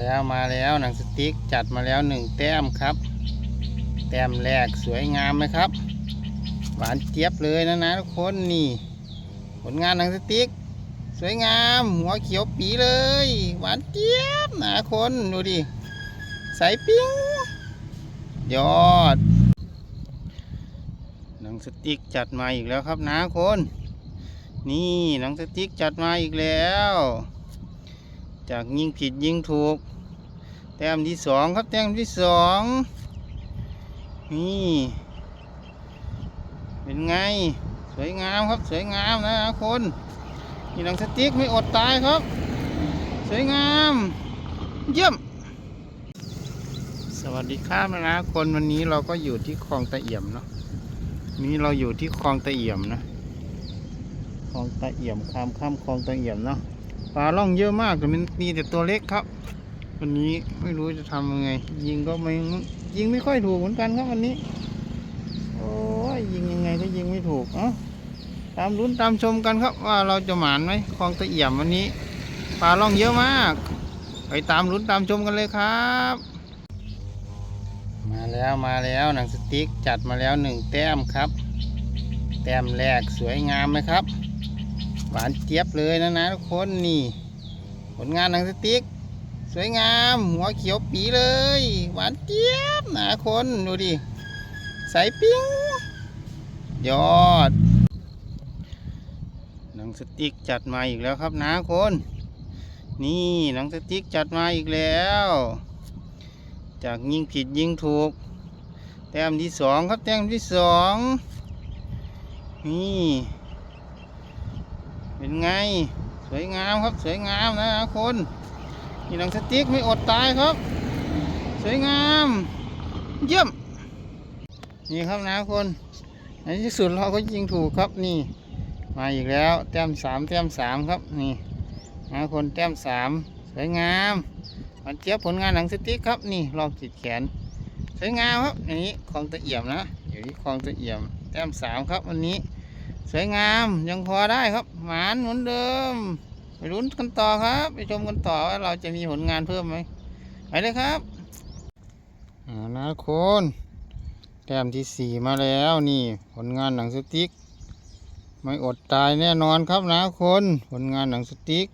แล้วมาแล้วหนังสติ๊กจัดมาแล้วหนึ่งแต้มครับ แต้มแรกสวยงามไหมครับ หวานเจี๊ยบเลยนะนะทุกคนนี่ผลงานหนังสติ๊ก สวยงาม หัวเขียวปีเลย หวานเจี๊ยบนะคนดูดิใสปิ้งยอดหนังสติ๊กจัดมาอีกแล้วครับนะคน นี่หนังสติ๊กจัดมาอีกแล้ว จากยิงผิดยิงถูก แต้มที่สองครับแต้มที่สองนี่เป็นไง สวยงามครับสวยงามนะคนนี่หนังสติ๊กไม่อดตายครับ สวยงาม เยี่ยม สวัสดีครับนะคนวันนี้เราก็อยู่ที่คลองตะเอี่ยมเนาะนี่เราอยู่ที่คลองตะเอี่ยมนะคลองตะเอี่ยมข้ามข้ามคลองตะเอี่ยมเนาะ ปลาล่องเยอะมากแต่มันมีแต่ตัวเล็กครับ วันนี้ไม่รู้จะทำยังไง ยิงก็ไม่ยิงไม่ค่อยถูกเหมือนกันครับวันนี้ โอ้ยยิงยังไงก็ยิงไม่ถูกเอ้าตามลุ้นตามชมกันครับ ว่าเราจะหมานไหมคลองตะเอี่ยมวันนี้ปลาล่องเยอะมาก ไปตามลุ้นตามชมกันเลยครับ มาแล้วมาแล้วหนังสติ๊กจัดมาแล้วหนึ่งแต้มครับ แต้มแรกสวยงามไหมครับ หวานเจี๊ยบเลยนะนะทุกคนนี่ ผลงานหนังสติ๊ก สวยงาม หัวเขียวปีเลย หวานเจี๊ยบนะคนดูดิใสปิ้งยอด หนังสติ๊กจัดมาอีกแล้วครับนะคน นี่หนังสติ๊กจัดมาอีกแล้ว จากยิงผิดยิงถูก แต้มที่สองครับแต้มที่สองนี่ เป็นไง สวยงามครับ สวยงามนะคนนี่หนังสติ๊กไม่อดตายครับ สวยงาม เยี่ยม นี่ครับนะคนในที่สุดเราก็ยิงถูกครับนี่มาอีกแล้วแต้มสามแต้มสามครับนี่นะคนแต้มสามสวยงามมันเจี๊ยบผลงานหนังสติ๊กครับนี่ลองติดแขน สวยงามครับอันนี้คลองตะเอี่ยมนะอยู่ที่คลองตะเอี่ยม แต้มสามครับวันนี้ สวยงามยังพอได้ครับ หมานเหมือนเดิม ไปลุ้นกันต่อครับ ไปชมกันต่อว่าเราจะมีผลงานเพิ่มไหมไปเลยครับอานะคนแต้มที่สี่มาแล้วนี่ ผลงานหนังสติ๊ก ไม่อดตายแน่นอนครับนะคน ผลงานหนังสติ๊ก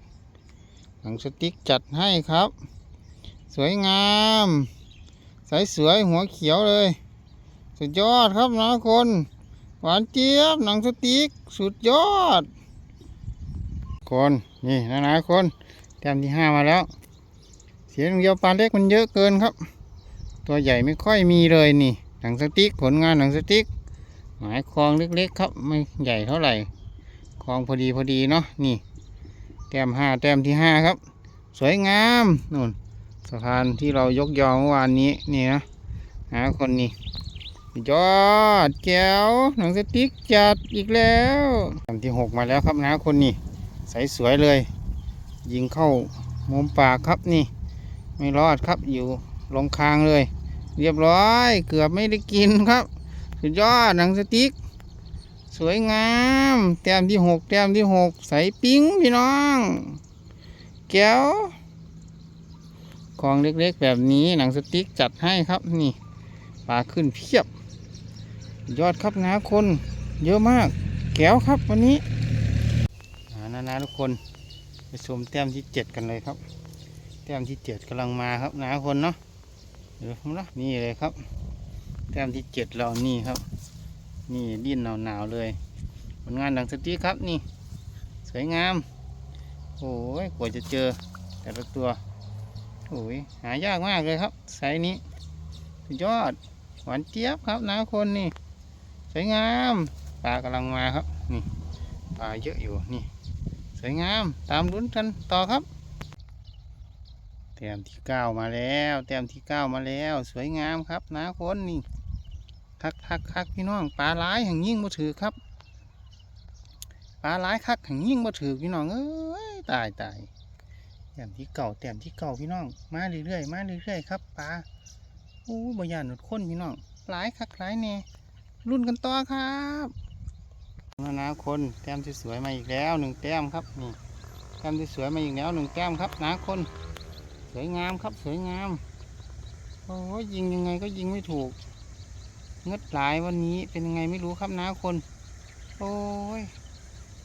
หนังสติ๊กจัดให้ครับ สวยงามใสสวยหัวเขียวเลย สุดยอดครับนะคน หวานเจี๊ยบหนังสติ๊กสุดยอด คนนี่นะนะคนแต้มที่ห้ามาแล้ว เสียงเดียวปลาเล็กมันเยอะเกินครับ ตัวใหญ่ไม่ค่อยมีเลยนี่หนังสติ๊กผลงานหนังสติ๊กหมายคลองเล็กๆครับไม่ใหญ่เท่าไหร่คลองพอดีพอดีเนาะนี่ แต้มห้าแต้มที่ห้าครับ สวยงามนู่นสะพานที่เรายกยอเมื่อวานนี้นี่นะหาคนนี้ ยอดแก้วหนังสติ๊กจัดอีกแล้วแต้มที่หกมาแล้วครับนะคนนี้ใสสวยเลย ยิงเข้ามุมปากครับนี่ ไม่รอดครับอยู่ลงคางเลย เรียบร้อยเกือบไม่ได้กินครับ สุดยอดหนังสติ๊ก สวยงาม แต้มที่หกแต้มที่หกใสปิ้งพี่น้อง แก้วของเล็กๆแบบนี้หนังสติ๊กจัดให้ครับนี่ปลาขึ้นเพียบ ยอดครับนะคน เยอะมาก แก้วครับวันนี้อ่านะนะทุกคนไปชมแต้มที่เจ็ดกันเลยครับ แต้มที่เจ็ดกำลังมาครับนะคนเนาะเดี๋ยวผมนะนี่เลยครับ แต้มที่เจ็ดเรานี่ครับ นี่ดิ้นหนาวๆเลยผลงานหนังสติ๊กครับนี่ สวยงามโอ้ยกว่าจะเจอแต่ละตัวโอ้ยหายากมากเลยครับไซส์นี้สุดยอดหวานเจี๊ยบครับนะคนนี่ สวยงามปลากำลังมาครับนี่ปลาเยอะอยู่นี่สวยงามตามลุ้นกันต่อครับแต้มที่เก้ามาแล้วแต้มที่เก้ามาแล้ว สวยงามครับนะคนนี่คักคักคักพี่น้องปลาหลายแห่งยิ่งบ่ถือครับปลาหลายคักแห่งยิ่งบ่ถือพี่น้องเอ้ยตายตายแต้มที่เก่าแต้มที่เก่าพี่น้อง มาเรื่อยๆมาเรื่อยๆครับปลาโอ้บ่ยานหนุดคนพี่น้องหลายคักหลายแน่ รุ่นกันต่อครับนานาคนแต้มที่สวยมาอีกแล้วหนึ่งแต้มครับนี่แต้มที่สวยมาอีกแล้วหนึ่งแต้มครับนาคน สวยงามครับสวยงามโอ้ยยิงยังไงก็ยิงไม่ถูกเงดหลายวันนี้เป็นยังไงไม่รู้ครับนะคน โอ้ย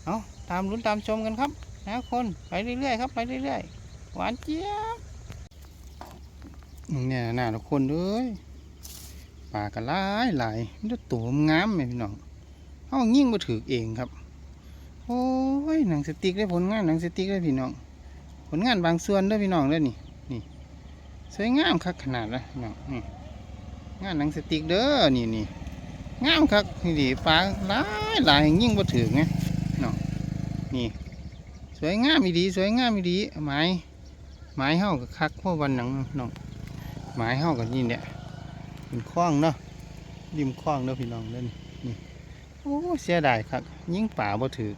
เอาตามลุ้นตามชมกันครับนะคนไปเรื่อยๆครับไปเรื่อยๆหวานเจี๊ยบเนี่ยน่าทุกคนเอ้ย ปลากระไล่หลายมันจะตัวงามไหมพี่น้องเอายิ่งมาถือเองครับ โอ้ยหนังสติ๊กได้ผลงานหนังสติ๊กได้พี่น้อง ผลงานบางส่วนเด้พี่น้องเด้นี่นี่สวยงามคักขนาดละพี่น้องนี่งานหนังสติ๊กเด้อนี่นี่งามคักนี่ดิปลาหลายหลายยิ่งบ่ถือไงเนาะนี่สวยงามอีดีสวยงามอีดีไม้ไม้เฮากับคักพราะวันหนังน้องไม้เฮากับนี่เนี่ย เป็นคล้องเนาะริมคล้องเด้อพี่น้องเด้อนี่นี่โอ้เสียดายครับยิ่งป่าบ่ถือ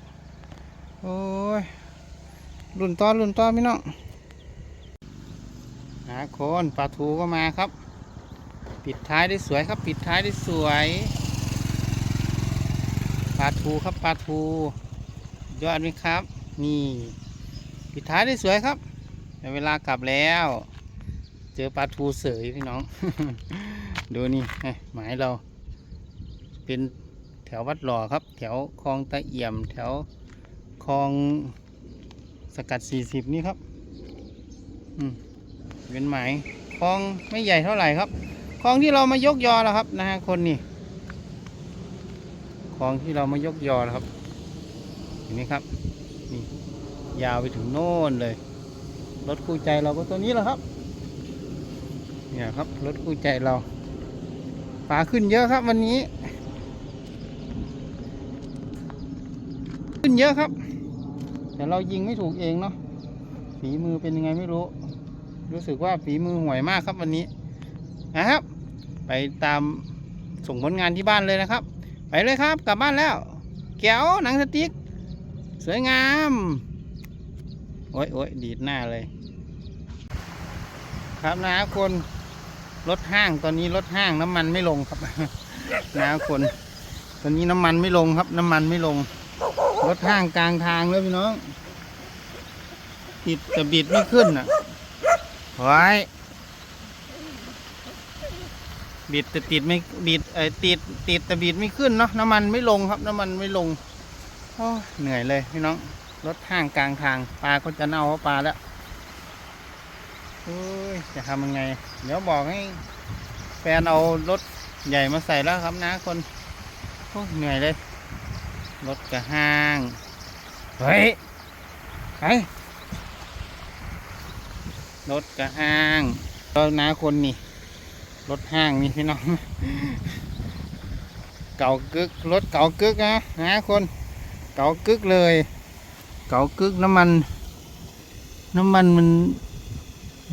โอ้ยรุ่นต่อรุ่นต่อพี่น้องหาคนปลาทูก็มาครับ ปิดท้ายได้สวยครับ ปิดท้ายได้สวยปลาทูครับปลาทูยอดไหมครับ นี่ ปิดท้ายได้สวยครับเวลากลับแล้ว เจอปลาทูเสยพี่น้อง ดูนี่หมายเรา เป็นแถววัดหล่อครับ แถวคลองตะเอี่ยม แถวคลองสกัด 40 นี่ครับเป็นหมายคลองไม่ใหญ่เท่าไหร่ครับคลองที่เรามายกยอแล้วครับนะฮะคนนี่คลองที่เรามายกยอแล้วครับ เห็นไหมครับนี่ยาวไปถึงโน่นเลยรถคู่ใจเราก็ตัวนี้แหละครับ เนี่ยครับรถคู่ใจเรา ปลาขึ้นเยอะครับวันนี้ ขึ้นเยอะครับ แต่เรายิงไม่ถูกเองเนาะฝีมือเป็นยังไงไม่รู้ รู้สึกว่าฝีมือห่วยมากครับวันนี้นะครับ ไปตามส่งผลงานที่บ้านเลยนะครับ ไปเลยครับกลับบ้านแล้ว แก้วหนังสติ๊ก สวยงาม โอ้ยโอ้ยดีดหน้าเลย ครับนะคน รถห้างตอนนี้รถห้างน้ำมันไม่ลงครับนะคน ตอนนี้น้ำมันไม่ลงครับ น้ำมันไม่ลง รถห้างกลางทางเลยพี่น้องติดแต่บิดไม่ขึ้นอะไว้บิดแต่ติดไม่บิดไอ้ติดติดแต่บิดไม่ขึ้นเนาะน้ำมันไม่ลงครับน้ำมันไม่ลงโอ้เหนื่อยเลยพี่น้องรถห้างกลางทางปลาก็จะเน่าเพราะปลาแล้ว จะทำยังไง เดี๋ยวบอกให้แฟนเอารถใหญ่มาใส่แล้วครับนะคนโอ้เหนื่อยเลย รถกระห้าง เฮ้ยไปรถกระห้างเรานาคนนี่ รถห้างนี่พี่น้อง เก่ากึก รถเก่ากึกนะนะคน เก่ากึกเลย เก่ากึกน้ำมัน น้ำมันมัน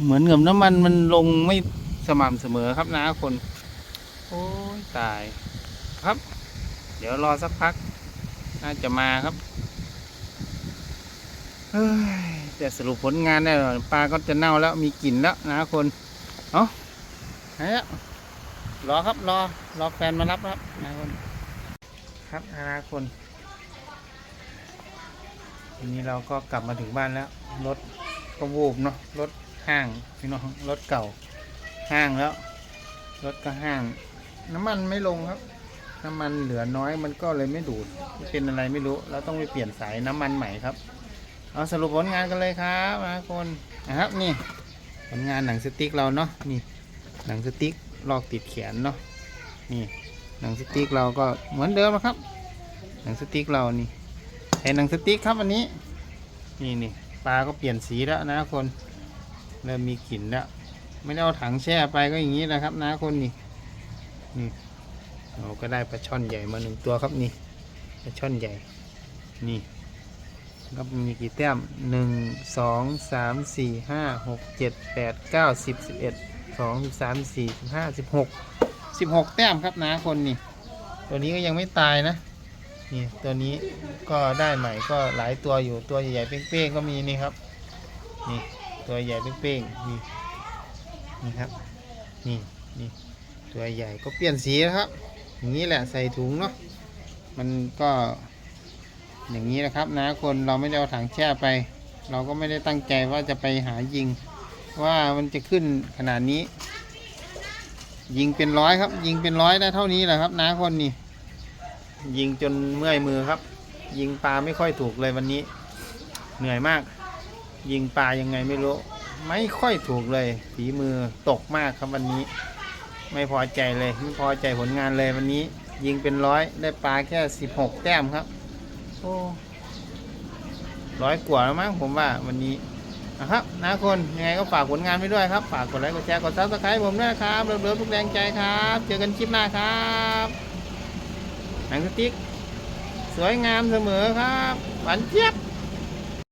เหมือนกับน้ำมันมันลงไม่สม่ำเสมอครับนะคน โอ้ยตายครับ เดี๋ยวรอสักพัก น่าจะมาครับเฮ้ยแต่สรุปผลงานได้หรอปลาก็จะเน่าแล้วมีกลิ่นแล้วนะคนเอาไหนอะรอครับรอรอแฟนมารับครับนะคนครับนะคนทีนี้เราก็กลับมาถึงบ้านแล้วรถก็วูบเนาะรถ ห้างพี่น้องรถเก่า ห้างแล้ว รถก็ห้าง น้ำมันไม่ลงครับ น้ำมันเหลือน้อยมันก็เลยไม่ดูดเป็นอะไรไม่รู้ เราต้องไปเปลี่ยนสายน้ำมันใหม่ครับ เอาสรุปผลงานกันเลยครับนะคนนะครับนี่ผลงานหนังสติ๊กเราเนาะนี่ หนังสติ๊กลอกติดแขนเนาะนี่หนังสติ๊กเราก็เหมือนเดิมนะครับ หนังสติ๊กเรานี่ใช้หนังสติ๊กครับอันนี้ นี่นี่ปลาก็เปลี่ยนสีแล้วนะคน เริ่มมีกลิ่นแล้ว ไม่ได้เอาถังแช่ไปก็อย่างนี้นะครับนะคนนี่นี่เราก็ได้ปลาช่อนใหญ่มาหนึ่งตัวครับนี่ปลาช่อนใหญ่ นี่ก็มีกี่แต้มหนึ่งสองสามสี่ห้าหกเจ็ดแปดเก้าสิบสิบเอ็ดสองสิบสามสี่สิบห้าสิบหกสิบหกแต้มครับนะคนนี่ ตัวนี้ก็ยังไม่ตายนะนี่ตัวนี้ก็ได้ใหม่ก็หลายตัวอยู่ตัวใหญ่ๆเป้งๆก็มีนี่ครับ นี่ ตัวใหญ่เป้งๆนี่นี่ครับนี่นี่ตัวใหญ่ก็เปลี่ยนสีแล้วครับ อย่างนี้แหละใส่ถุงเนาะมันก็อย่างนี้นะครับนะคนเราไม่ได้เอาถังแช่ไป เราก็ไม่ได้ตั้งใจว่าจะไปหายิง ว่ามันจะขึ้นขนาดนี้ ยิงเป็นร้อยครับ ยิงเป็นร้อยได้เท่านี้แหละครับน้าคนนี่ยิงจนเมื่อยมือครับ ยิงปลาไม่ค่อยถูกเลยวันนี้ เหนื่อยมาก ยิงปลายังไงไม่รู้ ไม่ค่อยถูกเลยฝีมือตกมากครับวันนี้ ไม่พอใจเลยไม่พอใจผลงานเลยวันนี้ ยิงเป็นร้อยได้ปลาแค่สิบหกแต้มครับโอ้ร้อยกว่าแล้วมั้งผมว่าวันนี้นะครับนะคนยังไงก็ฝากผลงานไปด้วยครับ ฝากกดไลค์กดแชร์กดซับสไครต์ผมด้วยครับเริ่มๆทุกแรงใจครับ เจอกันคลิปหน้าครับหนังสติ๊กสวยงามเสมอครับหวานเจี๊ยบ